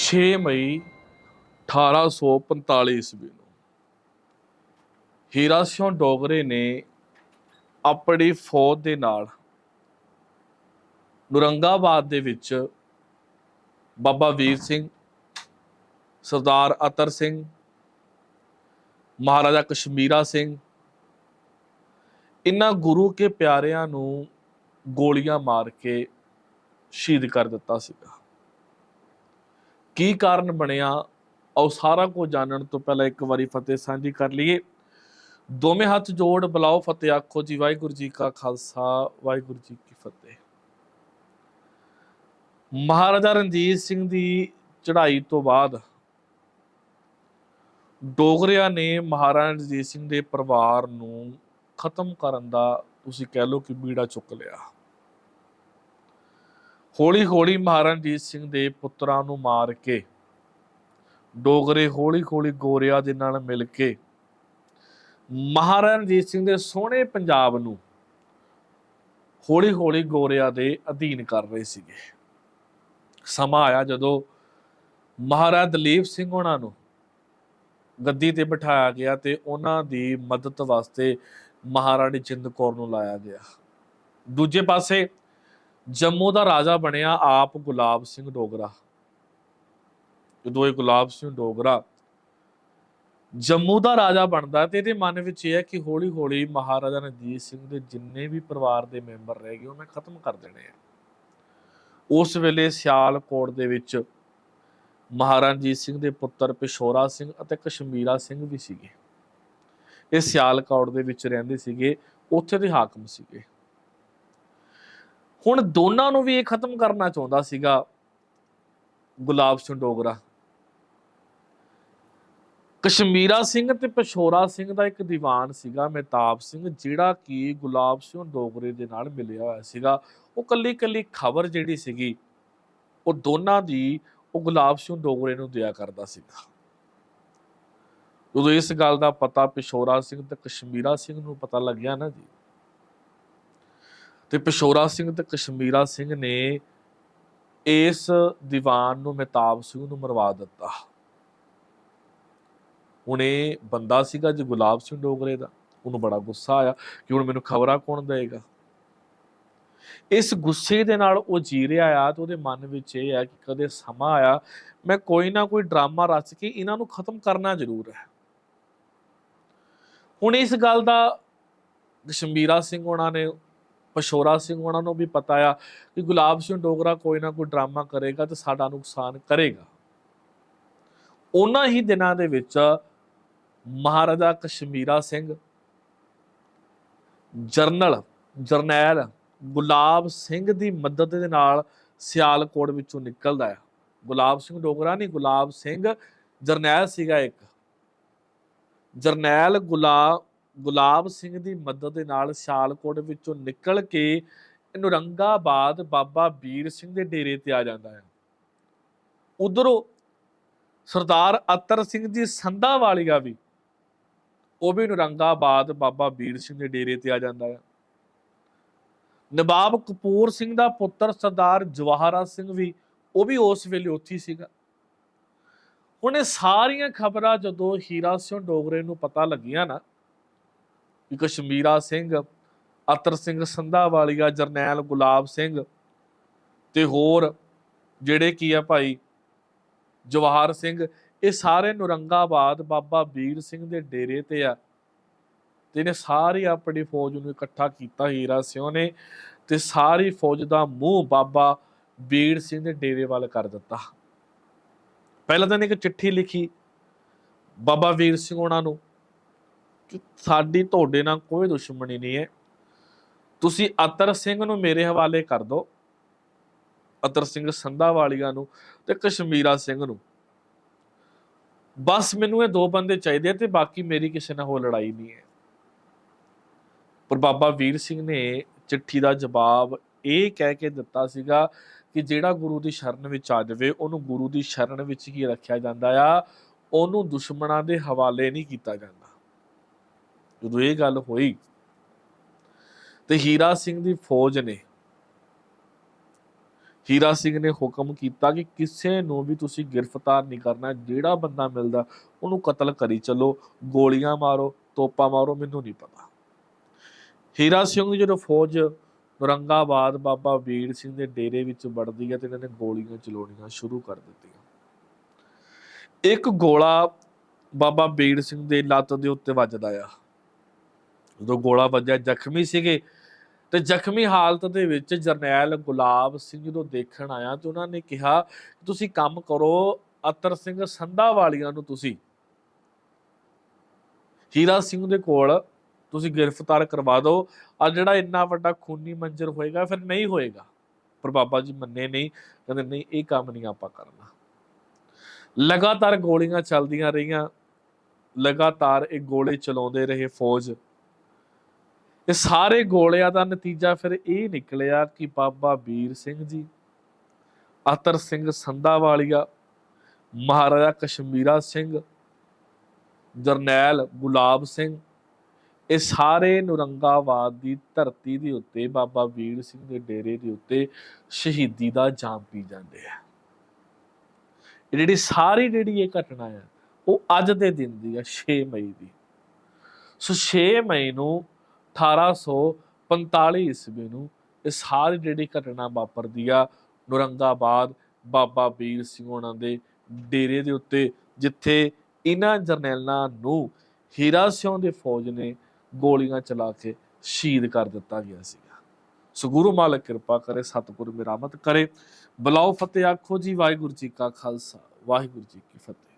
6 ਮਈ 1845 ਈਸਵੀ ਨੂੰ ਹੀਰਾ ਸਿੰਘ ਡੋਗਰੇ ਨੇ ਆਪਣੀ ਫੌਜ ਦੇ ਨਾਲ ਨੁਰੰਗਾਬਾਦ ਦੇ ਵਿੱਚ ਬਾਬਾ ਵੀਰ ਸਿੰਘ, ਸਰਦਾਰ ਅਤਰ ਸਿੰਘ, ਮਹਾਰਾਜਾ ਕਸ਼ਮੀਰਾ ਸਿੰਘ, ਇਨ੍ਹਾਂ ਗੁਰੂ ਕੇ ਪਿਆਰਿਆਂ ਨੂੰ ਗੋਲੀਆਂ ਮਾਰ ਕੇ ਸ਼ਹੀਦ ਕਰ ਦਿੱਤਾ ਸੀਗਾ। ਕੀ ਕਾਰਨ ਬਣਿਆ? ਆਓ ਸਾਰਾ ਕੁਝ ਜਾਣਨ ਤੋਂ ਪਹਿਲਾਂ ਇੱਕ ਵਾਰੀ ਫਤਿਹ ਸਾਂਝੀ ਕਰ ਲਈਏ। ਦੋਵੇਂ ਹੱਥ ਜੋੜ ਬੁਲਾਓ ਫਤਿਹ, ਆਖੋ ਜੀ, ਵਾਹਿਗੁਰੂ ਜੀ ਕਾ ਖਾਲਸਾ, ਵਾਹਿਗੁਰੂ ਜੀ ਕੀ ਫਤਿਹ। ਮਹਾਰਾਜਾ ਰਣਜੀਤ ਸਿੰਘ ਦੀ ਚੜ੍ਹਾਈ ਤੋਂ ਬਾਅਦ ਡੋਗਰਿਆਂ ਨੇ ਮਹਾਰਾਜਾ ਰਣਜੀਤ ਸਿੰਘ ਦੇ ਪਰਿਵਾਰ ਨੂੰ ਖਤਮ ਕਰਨ ਦਾ ਤੁਸੀਂ ਕਹਿ ਲਓ ਕਿ ਬੀੜਾ ਚੁੱਕ ਲਿਆ। ਹੌਲੀ ਹੌਲੀ ਮਹਾਰਾਜਾ ਰਣਜੀਤ ਸਿੰਘ ਦੇ ਪੁੱਤਰਾਂ ਨੂੰ ਮਾਰ ਕੇ, ਡੋਗਰੇ ਹੌਲੀ ਹੌਲੀ ਗੋਰਿਆਂ ਦੇ ਨਾਲ ਮਿਲ ਕੇ ਮਹਾਰਾਜਾ ਰਣਜੀਤ ਸਿੰਘ ਦੇ ਸੋਹਣੇ ਪੰਜਾਬ ਨੂੰ ਹੌਲੀ ਹੌਲੀ ਗੋਰਿਆਂ ਦੇ ਅਧੀਨ ਕਰ ਰਹੇ ਸੀਗੇ। ਸਮਾਂ ਆਇਆ ਜਦੋਂ ਮਹਾਰਾਜਾ ਦਲੀਪ ਸਿੰਘ ਉਹਨਾਂ ਨੂੰ ਗੱਦੀ ਤੇ ਬਿਠਾਇਆ ਗਿਆ ਤੇ ਉਹਨਾਂ ਦੀ ਮਦਦ ਵਾਸਤੇ ਮਹਾਰਾਣੀ ਜਿੰਦ ਕੌਰ ਨੂੰ ਲਾਇਆ ਗਿਆ। ਦੂਜੇ ਪਾਸੇ ਜੰਮੂ ਦਾ ਰਾਜਾ ਬਣਿਆ ਆਪ ਗੁਲਾਬ ਸਿੰਘ ਡੋਗਰਾ। ਜਦੋਂ ਇਹ ਗੁਲਾਬ ਸਿੰਘ ਡੋਗਰਾ ਜੰਮੂ ਦਾ ਰਾਜਾ ਬਣਦਾ ਤੇ ਇਹਦੇ ਮਨ ਵਿੱਚ ਇਹ ਹੈ ਕਿ ਹੌਲੀ ਹੌਲੀ ਮਹਾਰਾਜਾ ਰਣਜੀਤ ਸਿੰਘ ਦੇ ਜਿੰਨੇ ਵੀ ਪਰਿਵਾਰ ਦੇ ਮੈਂਬਰ ਰਹਿ ਗਏ, ਉਹ ਮੈਂ ਖਤਮ ਕਰ ਦੇਣੇ ਆ। ਉਸ ਵੇਲੇ ਸਿਆਲਕੋਟ ਦੇ ਵਿੱਚ ਮਹਾਰਾਜਾ ਰਣਜੀਤ ਸਿੰਘ ਦੇ ਪੁੱਤਰ ਪਿਸ਼ੋਰਾ ਸਿੰਘ ਅਤੇ ਕਸ਼ਮੀਰਾ ਸਿੰਘ ਵੀ ਸੀਗੇ। ਇਹ ਸਿਆਲਕੋਟ ਦੇ ਵਿੱਚ ਰਹਿੰਦੇ ਸੀਗੇ, ਉੱਥੇ ਦੇ ਹਾਕਮ ਸੀਗੇ। ਹੁਣ ਦੋਨਾਂ ਨੂੰ ਵੀ ਇਹ ਖਤਮ ਕਰਨਾ ਚਾਹੁੰਦਾ ਸੀਗਾ ਗੁਲਾਬ ਸਿੰਘ ਡੋਗਰਾ। ਕਸ਼ਮੀਰਾ ਸਿੰਘ ਤੇ ਪਸ਼ੋਰਾ ਸਿੰਘ ਦਾ ਇੱਕ ਦੀਵਾਨ ਸੀਗਾ, ਮਹਿਤਾਬ ਸਿੰਘ, ਜਿਹੜਾ ਕਿ ਗੁਲਾਬ ਸਿੰਘ ਡੋਗਰੇ ਦੇ ਨਾਲ ਮਿਲਿਆ ਹੋਇਆ ਸੀਗਾ। ਉਹ ਕੱਲੀ ਕੱਲੀ ਖਬਰ ਜਿਹੜੀ ਸੀਗੀ, ਉਹ ਦੋਨਾਂ ਦੀ, ਉਹ ਗੁਲਾਬ ਸਿੰਘ ਡੋਗਰੇ ਨੂੰ ਦਿਆ ਕਰਦਾ ਸੀਗਾ। ਜਦੋਂ ਇਸ ਗੱਲ ਦਾ ਪਤਾ ਪਿਸ਼ੋਰਾ ਸਿੰਘ ਤੇ ਕਸ਼ਮੀਰਾ ਸਿੰਘ ਨੂੰ ਪਤਾ ਲੱਗਿਆ ਨਾ ਜੀ ਤੇ ਪਿਸ਼ੋਰਾ ਸਿੰਘ ਤੇ ਕਸ਼ਮੀਰਾ ਸਿੰਘ ਨੇ ਇਸ ਦੀਵਾਨ ਨੂੰ ਮਹਿਤਾਬ ਸਿੰਘ ਨੂੰ ਮਰਵਾ ਦਿੱਤਾ। ਹੁਣ ਇਹ ਬੰਦਾ ਸੀਗਾ ਜੀ ਗੁਲਾਬ ਸਿੰਘ ਡੋਗਰੇ ਦਾ, ਉਹਨੂੰ ਬੜਾ ਗੁੱਸਾ ਆਇਆ ਕਿ ਹੁਣ ਮੈਨੂੰ ਖਬਰਾਂ ਕੌਣ ਦੇਗਾ ਇਸ ਗੁੱਸੇ ਦੇ ਨਾਲ ਉਹ ਜੀ ਰਿਹਾ ਆ ਤੇ ਉਹਦੇ ਮਨ ਵਿੱਚ ਇਹ ਆ ਕਿ ਕਦੇ ਸਮਾਂ ਆਇਆ, ਮੈਂ ਕੋਈ ਨਾ ਕੋਈ ਡਰਾਮਾ ਰਚ ਕੇ ਇਹਨਾਂ ਨੂੰ ਖਤਮ ਕਰਨਾ ਜ਼ਰੂਰ ਹੈ। ਹੁਣ ਇਸ ਗੱਲ ਦਾ ਕਸ਼ਮੀਰਾ ਸਿੰਘ ਉਹਨਾਂ ਨੇ ਪਸ਼ੋਰਾ ਸਿੰਘ ਉਹਨਾਂ ਨੂੰ ਵੀ ਪਤਾ ਆ ਕਿ ਗੁਲਾਬ ਸਿੰਘ ਡੋਗਰਾ ਕੋਈ ਨਾ ਕੋਈ ਡਰਾਮਾ ਕਰੇਗਾ ਤੇ ਸਾਡਾ ਨੁਕਸਾਨ ਕਰੇਗਾ। ਉਹਨਾਂ ਹੀ ਦਿਨਾਂ ਦੇ ਵਿੱਚ ਮਹਾਰਾਜਾ ਕਸ਼ਮੀਰਾ ਸਿੰਘ, ਜਰਨਲ, ਜਰਨੈਲ ਗੁਲਾਬ ਸਿੰਘ ਦੀ ਮਦਦ ਦੇ ਨਾਲ ਸਿਆਲਕੋਟ ਵਿੱਚੋਂ ਨਿਕਲਦਾ ਹੈ ਗੁਲਾਬ ਸਿੰਘ ਡੋਗਰਾ ਨਹੀਂ, ਗੁਲਾਬ ਸਿੰਘ ਜਰਨੈਲ ਸੀਗਾ ਇੱਕ। ਜਰਨੈਲ ਗੁਲਾਬ ਗੁਲਾਬ ਸਿੰਘ ਦੀ ਮਦਦ ਦੇ ਨਾਲ ਸਾਲਕੋਟ ਵਿੱਚੋਂ ਨਿਕਲ ਕੇ ਨੁਰੰਗਾਬਾਦ ਬਾਬਾ ਵੀਰ ਸਿੰਘ ਦੇ ਡੇਰੇ ਤੇ ਆ ਜਾਂਦਾ ਹੈ। ਉਧਰੋਂ ਸਰਦਾਰ ਅਤਰ ਸਿੰਘ ਦੀ ਸੰਧਾ ਵਾਲੀਆ ਵੀ, ਉਹ ਵੀ ਨੁਰੰਗਾਬਾਦ ਬਾਬਾ ਵੀਰ ਸਿੰਘ ਦੇ ਡੇਰੇ ਤੇ ਆ ਜਾਂਦਾ ਹੈ। ਨਵਾਬ ਕਪੂਰ ਸਿੰਘ ਦਾ ਪੁੱਤਰ ਸਰਦਾਰ ਜਵਾਹਰਾ ਸਿੰਘ ਵੀ, ਉਹ ਵੀ ਉਸ ਵੇਲੇ ਉੱਥੇ ਸੀਗਾ। ਹੁਣ ਇਹ ਸਾਰੀਆਂ ਖਬਰਾਂ ਜਦੋਂ ਹੀਰਾ ਸਿੰਘ ਡੋਗਰੇ ਨੂੰ ਪਤਾ ਲੱਗੀਆਂ ਨਾ ਕਸ਼ਮੀਰਾ ਸਿੰਘ, ਅਤਰ ਸਿੰਘ ਸੰਧਾ ਵਾਲੀਆ, ਜਰਨੈਲ ਗੁਲਾਬ ਸਿੰਘ ਤੇ ਹੋਰ ਜਿਹੜੇ ਕੀ ਆ ਭਾਈ, ਜਵਾਹਰ ਸਿੰਘ, ਇਹ ਸਾਰੇ ਨੁਰੰਗਾਬਾਦ ਬਾਬਾ ਵੀਰ ਸਿੰਘ ਦੇ ਡੇਰੇ ਤੇ ਆ ਤੇ ਇਹਨੇ ਸਾਰੀ ਆਪਣੀ ਫੌਜ ਨੂੰ ਇਕੱਠਾ ਕੀਤਾ ਹੀਰਾ ਸਿੰਘ ਨੇ ਤੇ ਸਾਰੀ ਫੌਜ ਦਾ ਮੂੰਹ ਬਾਬਾ ਵੀਰ ਸਿੰਘ ਦੇ ਡੇਰੇ ਵੱਲ ਕਰ ਦਿੱਤਾ। ਪਹਿਲਾਂ ਤਾਂ ਇਹਨੇ ਇੱਕ ਚਿੱਠੀ ਲਿਖੀ ਬਾਬਾ ਵੀਰ ਸਿੰਘ ਉਹਨਾਂ ਨੂੰ ਸਾਡੀ ਤੁਹਾਡੇ ਨਾਲ ਕੋਈ ਦੁਸ਼ਮਣੀ ਨਹੀਂ ਹੈ। ਤੁਸੀਂ ਅਤਰ ਸਿੰਘ ਨੂੰ ਮੇਰੇ ਹਵਾਲੇ ਕਰ ਦਿਓ, ਅਤਰ ਸਿੰਘ ਸੰਧਾ ਵਾਲੀਆਂ ਨੂੰ ਤੇ ਕਸ਼ਮੀਰਾ ਸਿੰਘ ਨੂੰ। ਬਸ ਮੈਨੂੰ ਇਹ ਦੋ ਬੰਦੇ ਚਾਹੀਦੇ ਆ ਤੇ ਬਾਕੀ ਮੇਰੀ ਕਿਸੇ ਨਾਲ ਹੋ ਲੜਾਈ ਨਹੀਂ ਹੈ। ਪਰ ਬਾਬਾ ਵੀਰ ਸਿੰਘ ਨੇ ਚਿੱਠੀ ਦਾ ਜਵਾਬ ਇਹ ਕਹਿ ਕੇ ਦਿੱਤਾ ਸੀਗਾ ਕਿ ਜਿਹੜਾ ਗੁਰੂ ਦੀ ਸ਼ਰਨ ਵਿੱਚ ਆ ਜਾਵੇ, ਉਹਨੂੰ ਗੁਰੂ ਦੀ ਸ਼ਰਨ ਵਿੱਚ ਹੀ ਰੱਖਿਆ ਜਾਂਦਾ ਆ। ਉਹਨੂੰ ਦੁਸ਼ਮਣਾਂ ਦੇ ਹਵਾਲੇ ਨਹੀਂ ਕੀਤਾ ਜਾਂਦਾ। ਜਦੋਂ ਇਹ ਗੱਲ ਹੋਈ, ਤੇ ਹੀਰਾ ਸਿੰਘ ਦੀ ਫੌਜ ਨੇ, ਹੀਰਾ ਸਿੰਘ ਨੇ ਹੁਕਮ ਕੀਤਾ ਕਿ ਕਿਸੇ ਨੂੰ ਵੀ ਤੁਸੀਂ ਗ੍ਰਿਫਤਾਰ ਨਹੀਂ ਕਰਨਾ, ਜਿਹੜਾ ਬੰਦਾ ਮਿਲਦਾ ਉਹਨੂੰ ਕਤਲ ਕਰੀ ਚੱਲੋ, ਗੋਲੀਆਂ ਮਾਰੋ, ਤੋਪਾਂ ਮਾਰੋ, ਮੈਨੂੰ ਨਹੀਂ ਪਤਾ। ਹੀਰਾ ਸਿੰਘ ਜਦੋਂ ਫੌਜ ਔਰੰਗਾਬਾਦ ਬਾਬਾ ਵੀਰ ਸਿੰਘ ਦੇ ਡੇਰੇ ਵਿੱਚ ਵੜਦੀ ਹੈ ਤੇ ਇਹਨਾਂ ਨੇ ਗੋਲੀਆਂ ਚਲਾਉਣੀਆਂ ਸ਼ੁਰੂ ਕਰ ਦਿੱਤੀਆਂ। ਇੱਕ ਗੋਲਾ ਬਾਬਾ ਵੀਰ ਸਿੰਘ ਦੇ ਲੱਤ ਦੇ ਉੱਤੇ ਵੱਜਦਾ ਆ। ਜਦੋਂ ਗੋਲਾ ਵੱਜਿਆ, ਜ਼ਖਮੀ ਸੀਗੇ। ਤੇ ਜ਼ਖਮੀ ਹਾਲਤ ਦੇ ਵਿੱਚ ਜਰਨੈਲ ਗੁਲਾਬ ਸਿੰਘ ਜਦੋਂ ਦੇਖਣ ਆਇਆ ਤੇ ਉਹਨਾਂ ਨੇ ਕਿਹਾ ਤੁਸੀਂ ਕੰਮ ਕਰੋ, ਅਤਰ ਸਿੰਘ ਸੰਧਾ ਵਾਲੀਆਂ ਨੂੰ ਤੁਸੀਂ। ਹੀਰਾ ਸਿੰਘ ਦੇ ਕੋਲ ਤੁਸੀਂ ਗ੍ਰਿਫਤਾਰ ਕਰਵਾ ਦਿਓ। ਆ ਜਿਹੜਾ ਇੰਨਾ ਵੱਡਾ ਖੂਨੀ ਮੰਜ਼ਰ ਹੋਏਗਾ, ਫਿਰ ਨਹੀਂ ਹੋਏਗਾ। ਪਰ ਬਾਬਾ ਜੀ ਮੰਨੇ ਨਹੀਂ, ਕਹਿੰਦੇ ਨਹੀਂ, ਇਹ ਕੰਮ ਨਹੀਂ ਆਪਾਂ ਕਰਨਾ। ਲਗਾਤਾਰ ਗੋਲੀਆਂ ਚੱਲਦੀਆਂ ਰਹੀਆਂ। ਲਗਾਤਾਰ ਇਹ ਗੋਲੇ ਚਲਾਉਂਦੇ ਰਹੇ ਫੌਜ। ਇਹ ਸਾਰੇ ਗੋਲਿਆਂ ਦਾ ਨਤੀਜਾ ਫਿਰ ਇਹ ਨਿਕਲਿਆ ਕਿ ਬਾਬਾ ਵੀਰ ਸਿੰਘ ਜੀ, ਅਤਰ ਸਿੰਘ ਸੰਧਾਵਾਲੀਆ, ਮਹਾਰਾਜਾ ਕਸ਼ਮੀਰਾ ਸਿੰਘ, ਜਰਨੈਲ ਗੁਲਾਬ ਸਿੰਘ, ਇਹ ਸਾਰੇ ਨੁਰੰਗਾਬਾਦ ਦੀ ਧਰਤੀ ਦੇ ਉੱਤੇ, ਬਾਬਾ ਵੀਰ ਸਿੰਘ ਦੇ ਡੇਰੇ ਦੇ ਉੱਤੇ ਸ਼ਹੀਦੀ ਦਾ ਜਾਮ ਪੀ ਜਾਂਦੇ ਆ। ਇਹ ਜਿਹੜੀ ਸਾਰੀ ਜਿਹੜੀ ਇਹ ਘਟਨਾ ਆ, ਉਹ ਅੱਜ ਦੇ ਦਿਨ ਦੀ ਆ 6 ਮਈ ਦੀ। ਸੋ 6 ਮਈ ਨੂੰ 1845 ਈਸਵੀ ਨੂੰ ਇਹ ਸਾਰੀ ਜਿਹੜੀ ਘਟਨਾ ਵਾਪਰਦੀ ਆ ਨੁਰੰਗਾਬਾਦ ਬਾਬਾ ਵੀਰ ਸਿੰਘ ਉਹਨਾਂ ਦੇ ਡੇਰੇ ਦੇ ਉੱਤੇ, ਜਿੱਥੇ ਇਹਨਾਂ ਜਰਨੈਲਾਂ ਨੂੰ ਹੀਰਾ ਸਿੰਘ ਦੇ ਫੌਜ ਨੇ ਗੋਲੀਆਂ ਚਲਾ ਕੇ ਸ਼ਹੀਦ ਕਰ ਦਿੱਤਾ ਗਿਆ ਸੀਗਾ। ਸੋ ਗੁਰੂ ਮਾਲਕ ਕਿਰਪਾ ਕਰੇ, ਸਤਿਗੁਰ ਮਿਹਰਮਤ ਕਰੇ। ਬਲਾਓ ਫਤਿਹ, ਆਖੋ ਜੀ, ਵਾਹਿਗੁਰੂ ਜੀ ਕਾ ਖਾਲਸਾ, ਵਾਹਿਗੁਰੂ ਜੀ ਕੀ ਫਤਿਹ।